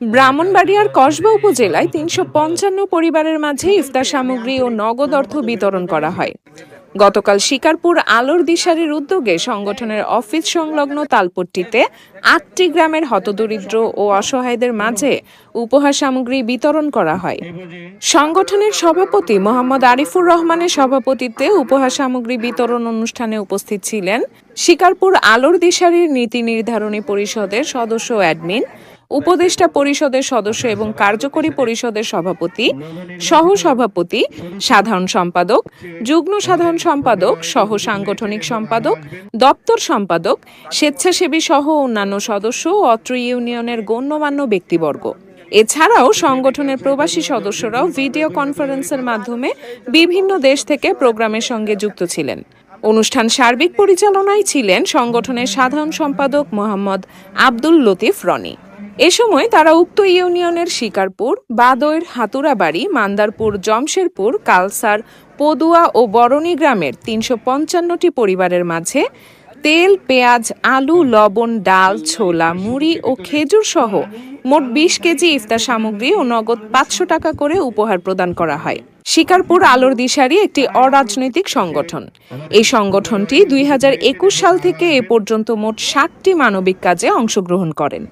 ব্রাহ্মণবাড়িয়ার কসবা উপজেলায় তিনশো পঞ্চান্ন পরিবারের মাঝে ইফতার সামগ্রী ও নগদ অর্থ বিতরণ করা হয়। গতকাল শিকারপুর আলোর দিশারির উদ্যোগে সংগঠনের অফিস সংলগ্ন তালপট্টিতে আটটি গ্রামের হতদরিদ্র ও অসহায়দের মাঝে উপহার সামগ্রী বিতরণ করা হয়। সংগঠনের সভাপতি মোহাম্মদ আরিফুর রহমানের সভাপতিত্বে উপহার সামগ্রী বিতরণ অনুষ্ঠানে উপস্থিত ছিলেন শিকারপুর আলোর দিশারির নীতি নির্ধারণী পরিষদের সদস্য অ্যাডমিন উপদেষ্টা পরিষদের সদস্য এবং কার্যকরী পরিষদের সভাপতি সহ সভাপতি সাধারণ সম্পাদক, যুগ্ম সাধারণ সম্পাদক সহ সাংগঠনিক সম্পাদক, দপ্তর সম্পাদক, স্বেচ্ছাসেবী সহ অন্যান্য সদস্য অত্র ইউনিয়নের গণ্যমান্য ব্যক্তিবর্গ। এছাড়াও সংগঠনের প্রবাসী সদস্যরাও ভিডিও কনফারেন্সের মাধ্যমে বিভিন্ন দেশ থেকে প্রোগ্রামের সঙ্গে যুক্ত ছিলেন। অনুষ্ঠান সার্বিক পরিচালনায় ছিলেন সংগঠনের সাধারণ সম্পাদক মোহাম্মদ আব্দুল লতিফ রনি। এ সময় তারা উক্ত ইউনিয়নের শিকারপুর, বাদৈর হাতুরাবাড়ি, মান্দারপুর, জমশেরপুর, কালসার, পদুয়া ও বরণী গ্রামের তিনশো পঞ্চান্নটি পরিবারের মাঝে তেল, পেঁয়াজ, আলু, লবণ, ডাল, ছোলা, মুড়ি ও খেজুর সহ মোট বিশ কেজি ইফতার সামগ্রী ও নগদ পাঁচশো টাকা করে উপহার প্রদান করা হয়। শিকারপুর আলোর দিশারি একটি অরাজনৈতিক সংগঠন। এই সংগঠনটি দুই হাজার একুশ সাল থেকে এ পর্যন্ত মোট ষাটটি মানবিক কাজে অংশগ্রহণ করেন।